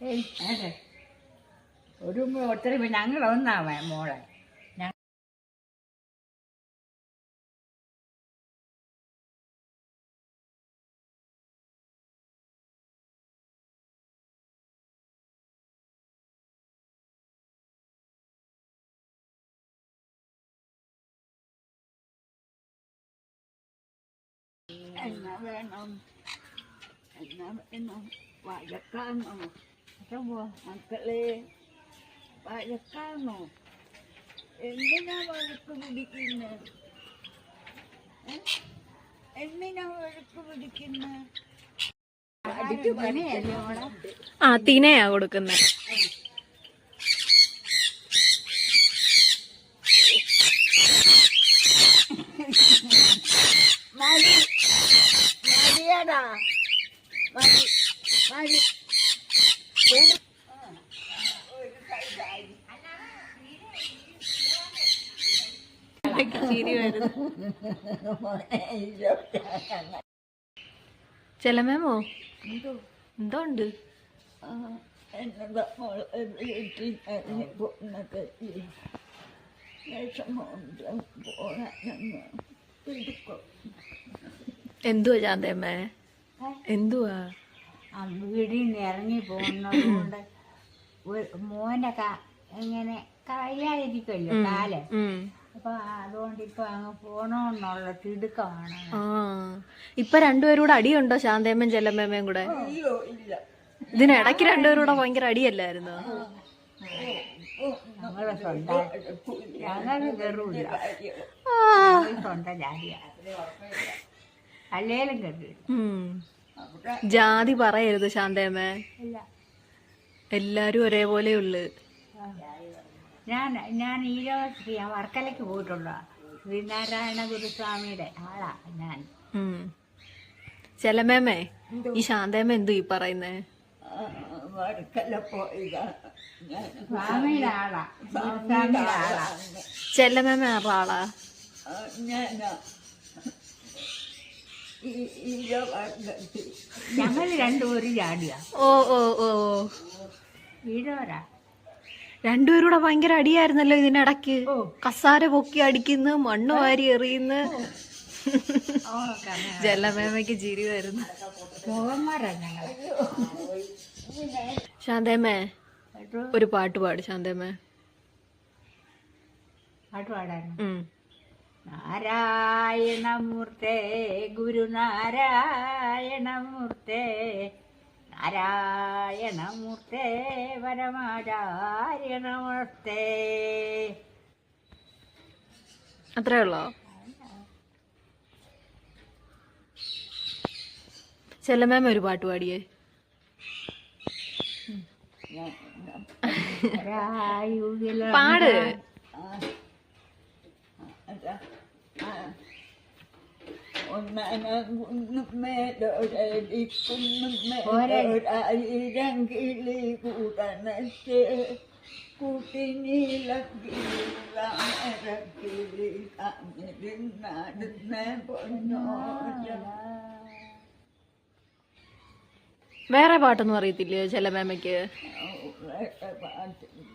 ഏയ് അതെ ഒരു ഒത്തിരി ഞങ്ങൾ ഒന്നാവേ മോളെ. ഞ- എന്നാ വേണം? എന്നാ വേണം വഴക്കാണോ? അപ്പൊ മക്കളെ വഴക്കാണോ എന്തിനാ വഴക്ക് പിടിക്കുന്നത് എന്തിനാ വഴക്ക് പിടിക്കുന്നത് ഇങ്ങനെയല്ലേ മോളെ ആ തീനയാ കൊടുക്കുന്നത് മതി. മതിയടാ. മതി. മതി. കൊടു. മാമോ എന്തോ? ഉണ്ട്? എന്നതാ വീട്ടിൽ പിടിക്കും. എന്തുവാ ചാന്തേമ്മേ എന്തുവാ? വീടിൽ നിന്ന് ഇറങ്ങി പോകുന്നത് മോനെ ഇങ്ങനെ കഴിയാതിരിക്കുമല്ലോ കാൽ. അപ്പൊ അതുകൊണ്ട് ഇപ്പൊ അങ്ങ് പോണോന്നുള്ള തിടുക്കമാണ്. ആ ഇപ്പൊ രണ്ടുപേരും കൂടെ അടിയുണ്ടോ ശാന്തേമ്മയും ചെല്ലമ്മേമ്മയും കൂടെ? ഇതിനിടയ്ക്ക് രണ്ടുപേരും കൂടെ ഭയങ്കര അടിയല്ലായിരുന്നു? ഞങ്ങളെ സ്വന്തം ഞങ്ങൾക്ക് കയറൂല സ്വന്തം ജാതിയ. അല്ലേലും കയറില്ല. ജാതി പറയരുത് ശാന്തേമ്മ എല്ലാരും ഒരേപോലെ ഉള്ളു. ഞാൻ ഞാൻ ഈ ലോകത്ത് ഞാൻ വർക്കലയ്ക്ക് പോയിട്ടുള്ള ശ്രീനാരായണ ഗുരുസ്വാമിയുടെ ആളാ ഞാൻ. ചെലമേമേ ഈ ശാന്തേമ്മ എന്തു ഈ പറയുന്നേ? സ്വാമിയുടെ ആളാ ഗുരുസ്വാമിയുടെ ആളാ ചെല്ലമേമ്മ ആരുടെ ആളാ ആ, ഞാൻ ഈ ഈ വർഗത്തിൽ ഞങ്ങൾ രണ്ടും ഒരു ജാതിയാ ഓ ഓ ഓ. ഈഴവരാ രണ്ടുപേരൂടെ ഭയങ്കര അടിയായിരുന്നല്ലോ ഇതിനിടയ്ക്ക്. ഓ. കസാര പൊക്കി അടിക്കുന്നു മണ്ണ് വാരി എറിയുന്നു. ജലമേമയ്ക്ക് ചിരി വരുന്നു. ശാന്തേമേ ഒരു പാട്ട് പാട് ശാന്തേമേ പാട്ട് പാടാനും? ഉം. നാരായണമൂർത്തേ ഗുരുനാരായണമൂർത്തേ നാരായണമൂർത്തേ പരമാചാര്യനമൂർത്തേ അത്രേ ഉള്ളോ? ചെല്ലമേമ ഒരു പാട്ട് പാടിയേ. പാട്. ഒന്നനകുന്നും മേലൊരടിക്കുന്നും മേലൊരായിരം കിളി കൂടണച്ച് കൂട്ടിനീലക്കിളിയുള്ള മരക്കിളി കാഞ്ഞിരുന്നാടുന്ന പൊന്നോര വേറെ പാട്ടൊന്നും അറിയത്തില്ലയോ ചെല്ലമേമയ്ക്ക് പാട്ട്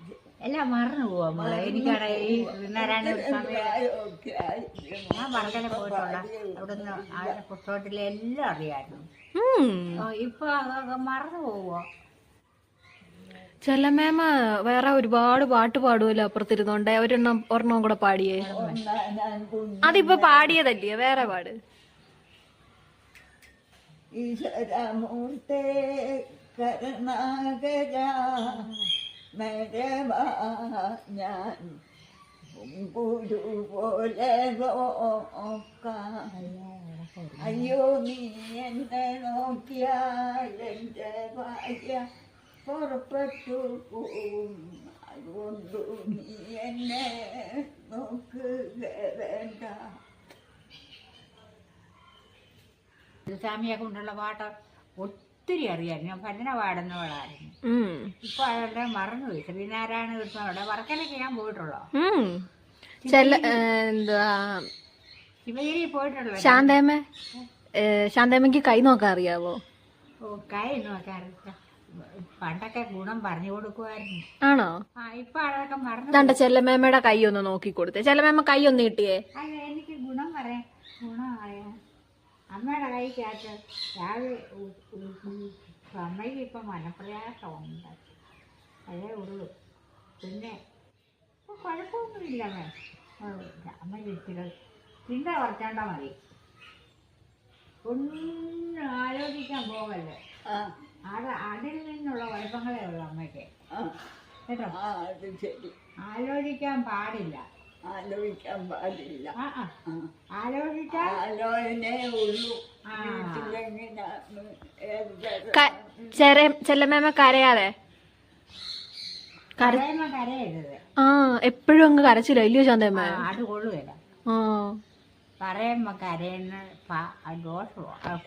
എല്ലാം മറന്നു പോവാ മോളെ. എനിക്കാണ് ഈ ശ്രീനാരായണ ആയിരിക്കും ഞാൻ വർക്കല പോയിട്ടുള്ള അവിടുന്ന് ആരുടെ പുസ്തകത്തിലെ എല്ലാം അറിയായിരുന്നു. ഇപ്പൊ അതൊക്കെ മറന്നു പോവോ. ചെല്ലമേമ വേറെ ഒരുപാട് പാട്ട് പാടുമല്ലോ അപ്പുറത്തിരുന്നോണ്ട്. ഒരെണ്ണം ഒരെണ്ണം കൂടെ പാടിയേ. അതിപ്പോ പാടിയതല്ലേ? വേറെ പാട്. ഈശ്വരമൂർത്തേ കരുണാകരാ. ഞാൻ ഗുരു പോലെ അയ്യോ നീ എന്നെ നോക്കിയാൽ എന്റെ ഭാര്യ പുറപ്പെട്ടു പോവും അതുകൊണ്ട് നീ എന്നെ നോക്കുക വേണ്ട. സ്വാമിയെ കൊണ്ടുള്ള പാട്ട്. ഒത്തിരി അറിയായിരുന്നു. ഞാൻ ഭജന പാടുന്നവളായിരുന്നു. ഇപ്പൊ ഇപ്പൊ അതെല്ലാം മറന്നുപോയി ശ്രീനാരായണ ഗുരുസ്വാമിയുടെ വർക്കലയ്ക്ക് ഞാൻ പോയിട്ടുള്ളോ? എന്താ? ശിവഗിരി പോയിട്ടുള്ളോ? ശാന്തേമ്മ ശാന്തേമ്മയ്ക്ക് കൈ നോക്കാൻ അറിയാവോ? ഓ കൈ നോക്കാൻ പണ്ടൊക്കെ ഗുണം പറഞ്ഞു കൊടുക്കുമായിരുന്നു. ആണോ? ആ ഇപ്പൊ അതൊക്കെ മറന്നു തണ്ട ചെല്ലമ്മേമ്മയുടെ കൈ ഒന്ന് നോക്കി കൊടുത്തേ ചെല്ലമേമ്മ കൈ ഒന്ന് കിട്ടിയേ? അല്ല എനിക്ക് ഗുണം പറയാം ഗുണം അറിയാം അമ്മയുടെ കൈക്കകത്ത് രാവിലെ അമ്മയ്ക്ക് ഇപ്പം മനപ്രയാസമുണ്ട് അതേ ഉള്ളൂ. പിന്നെ ഇപ്പം കുഴപ്പമൊന്നുമില്ല അമ്മേ. അമ്മ ഇച്ചിരി ചിന്ത കുറച്ചാണ്ടാ മതി. ഒന്നും ആലോചിക്കാൻ പോകല്ലേ? അത് അതിൽ നിന്നുള്ള കുഴപ്പങ്ങളേ ഉള്ളൂ അമ്മയ്ക്ക്. കേട്ടോ? ആലോചിക്കാൻ പാടില്ല. ആലോചിക്കാൻ പാടില്ല. ആലോചിക്കാൻ ആലോചനേ ഉള്ളൂ. ചെല്ലമ്മേമ്മ കരയാതെ? ആ എപ്പോഴും അങ്ങ് കരച്ചില്ല. ഇല്ലയോ ചന്തമ്മ ആ, അത് കൊള്ളുകയില്ല ആ. പറയുമ്പോ കരയുന്ന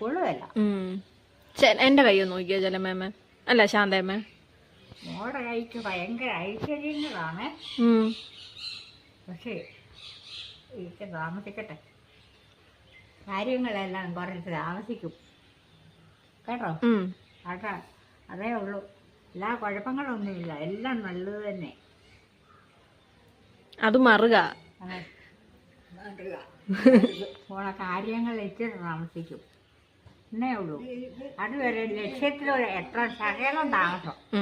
കൊള്ളുകയില്ല എന്റെ കൈ ഒന്ന് നോക്കിയോ ചെല്ലമ്മേമ്മ. അല്ല ശാന്തമ്മ മോടെ കൈക്ക് ഭയങ്കര ഐശ്വര്യങ്ങളാണ്. പക്ഷേ ഇതൊക്കെ താമസിക്കട്ടെ. കാര്യങ്ങളെല്ലാം കുറച്ച് താമസിക്കും. കേട്ടോ? കേട്ടോ അതേ ഉള്ളൂ. എല്ലാ കുഴപ്പങ്ങളൊന്നുമില്ല. എല്ലാം നല്ലത് തന്നെ. അത് മറുക. പോണ കാര്യങ്ങൾ ഇച്ചിരി താമസിക്കും. എന്നേ ഉള്ളൂ. അതുവരെ ലക്ഷ്യത്തിലൂടെ എത്ര ശകലം താമസം.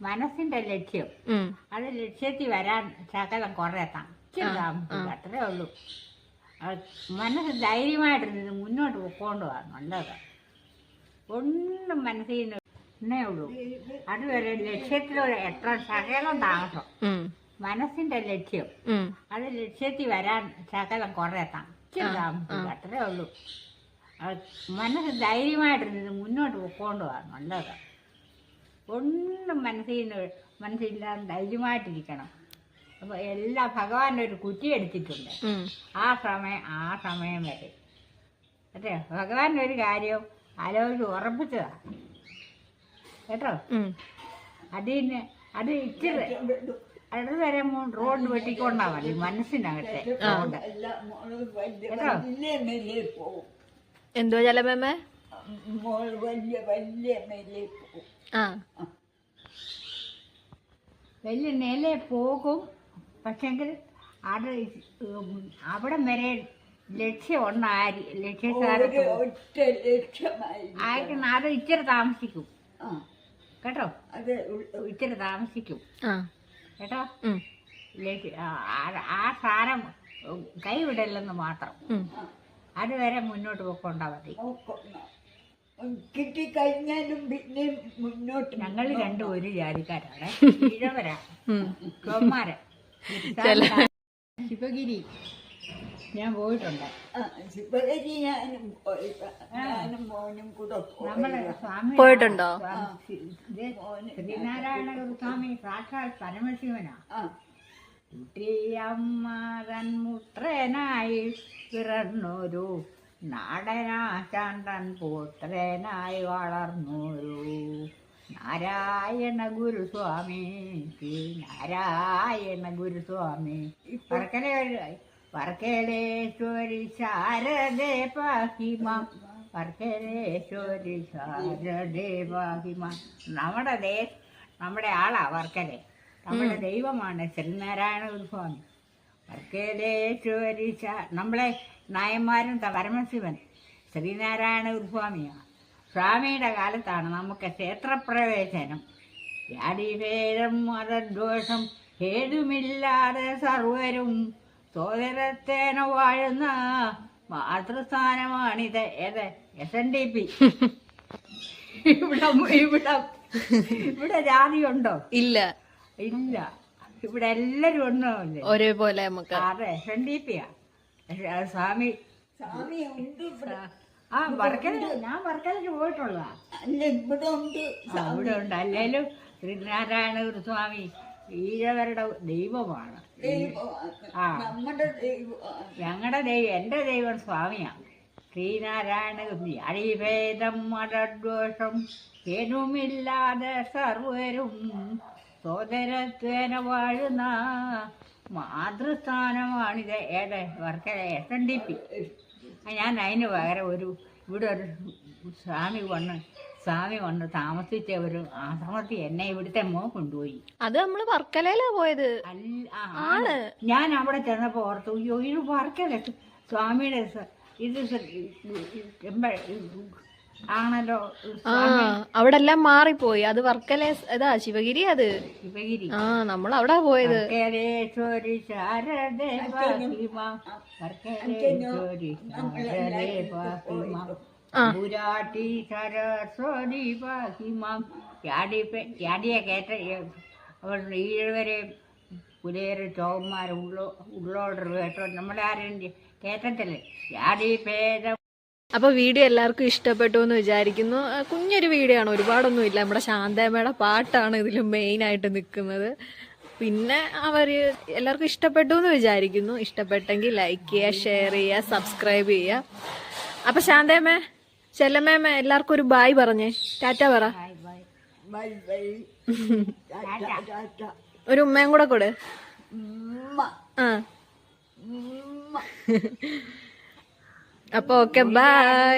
മനസ്സിന്റെ ലക്ഷ്യം. അത് ലക്ഷ്യത്തിൽ വരാൻ ശകലം കുറേ താ- ഇച്ചിരി താമസിക്കും അത്രേ ഉള്ളൂ. മനസ്സ് ധൈര്യമായിട്ട് മുന്നോട്ട് പൊക്കോണ്ട് പോകാൻ നല്ലത് ഒന്നും മനസ്സിൽ നിന്ന് എന്നേ ഉള്ളൂ. അതുവരെ ലക്ഷ്യത്തിലൊരു എത്ര ശകലം താമസം. മനസ്സിന്റെ ലക്ഷ്യം. അത് ലക്ഷ്യത്തിൽ വരാൻ ശകലം കുറേ ഇച്ചിരി താമസിക്കും അത്രേ ഉള്ളൂ. മനസ്സ് ധൈര്യമായിട്ട് മുന്നോട്ട് പൊക്കോണ്ട് പോകാൻ നല്ലത് ഒന്നും മനസ്സിൽ നിന്ന് മനസ്സില്ലാതെ ധൈര്യമായിട്ടിരിക്കണം. അപ്പോൾ എല്ലാ ഭഗവാന്റെ ഒരു കുറ്റി എടുത്തിട്ടുണ്ട്. ആ സമയം ആ സമയം വരെ. അതെ ഭഗവാന്റെ ഒരു കാര്യം ആലോചിച്ച് ഉറപ്പിച്ചതാ. കേട്ടോ. അതിന് അത് ഇച്ചിരി അത് വരെ റോഡ് വെട്ടിക്കൊണ്ടാ മതി മനസ്സിനകത്തെ റോഡ്. വലിയ കേട്ടോ? എന്തോ മോൾ വലിയ വലിയ ആ. വലിയ നില പോകും. പക്ഷെങ്കിൽ അത് അവിടം വരെ ലക്ഷ്യം ഒന്നാരി ഒരു ലക്ഷ്യസ്ഥാനത്ത് ആയിരിക്കണം അത് ഇച്ചിരി താമസിക്കും. ആ. കേട്ടോ? അത് ഇച്ചിരി താമസിക്കും. ആ. കേട്ടോ. ആ- സാരം കൈവിടല്ലെന്ന് മാത്രം. അതുവരെ മുന്നോട്ട് പോയിക്കൊണ്ടാ മതി. കിട്ടി കിട്ടിക്കഴിഞ്ഞാലും പിന്നെ മുന്നോട്ട് ഞങ്ങൾ രണ്ടും ഒരു ജാതിക്കാരാണ്. ഇഴവരാ ഉം. ചൊമ്മാര് ശിവഗിരി. ഞാൻ പോയിട്ടുണ്ട്. ശിവഗിരി ഞാനും പോയി ഞാനും മോനും കൂടെ നമ്മളെ സ്വാമി പോയിട്ടുണ്ടോ? ശ്രീനാരായണ ഗുരുസ്വാമി സാക്ഷാൽ പരമശിവനാ. കുട്ടിയമ്മതൻ മുത്രനായി പിറന്നൊരു നാടനാശാന്തൻ പുത്രനായി വളർന്നൊരു നാരായണ ഗുരുസ്വാമി ശ്രീ നാരായണ ഗുരുസ്വാമി. വർക്കല വർക്കലേശ്വരി ശാരദേ പാഹിമ. വർക്കലേശ്വരി ശാരദേ പാഹിമ. നമ്മുടെ ദേ നമ്മുടെ ആളാ വർക്കലെ നമ്മുടെ ദൈവമാണ് ശ്രീനാരായണ ഗുരുസ്വാമി. വർക്കലേശ്വരി ശാ- നമ്മളെ നായന്മാരും പരമശിവൻ. ശ്രീനാരായണ ഗുരുസ്വാമിയാണ് സ്വാമിയുടെ കാലത്താണ് നമുക്ക് ക്ഷേത്രപ്രവേശനം. ജാതിഭേദം മതദ്വേഷം ഹേതുമില്ലാതെ സർവരും സോദരത്തേന വാഴുന്ന മാതൃസ്ഥാനമാണിത്. ഏത്? എസ് എൻ ഡി പി ഇവിടെ ഇവിടെ. ഇവിടെ ജാതിയുണ്ടോ? ഇല്ല. ഇല്ല. ഇവിടെ എല്ലാരും ഒന്നുമില്ലേ? ഒരേപോലെ നമുക്ക്. അതെ എസ് എൻ ഡി പിയാ സ്വാമി സ്വാമി. ഉണ്ട് ഇവിടെ. ആ വർക്കല ഞാൻ വർക്കലയ്ക്ക് പോയിട്ടുള്ളതാ. അല്ല ഇവിടെ ഉണ്ട്. ഉണ്ട്. അല്ലേലും ശ്രീനാരായണ ഗുരുസ്വാമി ഈഴവരുടെ ദൈവമാണ്. ആ. ഞങ്ങളുടെ ദൈവം എന്റെ ദൈവം സ്വാമിയാണ് ശ്രീനാരായണ ഗുരുതി അടിഭേദം മതദ്വേഷം ഏതുമില്ലാതെ സർവരും സോദരത്വേന വാഴുന്ന മാതൃസ്ഥാനമാണിത്. ഏത്? Varkala S N D P ഞാൻ അതിന് പകരം ഒരു ഇവിടെ ഒരു സ്വാമി വന്ന് സ്വാമി വന്ന് താമസിച്ചവര് ആ സമയത്ത് എന്നെ ഇവിടുത്തെ മോ കൊണ്ടുപോയി. അത് നമ്മൾ വർക്കലയിലാ പോയത്. അല്ല ആണ്. ഞാൻ അവിടെ ചെന്നപ്പോ ഓർത്തു അയ്യോ ഇത് വർക്കല. സ്വാമിയുടെ ഇത് ആണല്ലോ. ആ അവിടെ എല്ലാം മാറിപ്പോയി. അത് വർക്കല ഇതാ ശിവഗിരി അത്? ശിവഗിരി. ആ നമ്മൾ അവിടെ പോയത് സരസ്വതി കേട്ട അവർ ഈഴവരെ ചോവന്മാർ ഉള്ളോ ഉള്ളോടർ കേട്ടോ. നമ്മളാരും കേട്ടത്തില്ലേ? ഭേദം അപ്പൊ വീഡിയോ എല്ലാവർക്കും ഇഷ്ടപ്പെട്ടു എന്ന് വിചാരിക്കുന്നു. കുഞ്ഞൊരു വീഡിയോ ആണ്. ഒരുപാടൊന്നും ഇല്ല നമ്മുടെ ശാന്തമ്മയുടെ പാട്ടാണ് ഇതിൽ മെയിൻ ആയിട്ട് നിൽക്കുന്നത്. പിന്നെ അവർ എല്ലാവർക്കും ഇഷ്ടപ്പെട്ടു എന്ന് വിചാരിക്കുന്നു. ഇഷ്ടപ്പെട്ടെങ്കിൽ ലൈക്ക് ചെയ്യുക ഷെയർ ചെയ്യുക സബ്സ്ക്രൈബ് ചെയ്യുക. അപ്പൊ ശാന്തമ്മ ചെല്ലമ്മ എല്ലാവർക്കും ഒരു ബായ് പറഞ്ഞേ. ടാറ്റ പറ. Bye bye tata tata. ഒരു ഉമ്മയും കൂടെ കൊടു. ഉമ്മ. ആ. ഉമ്മ. അപ്പൊ ഓക്കെ ബൈ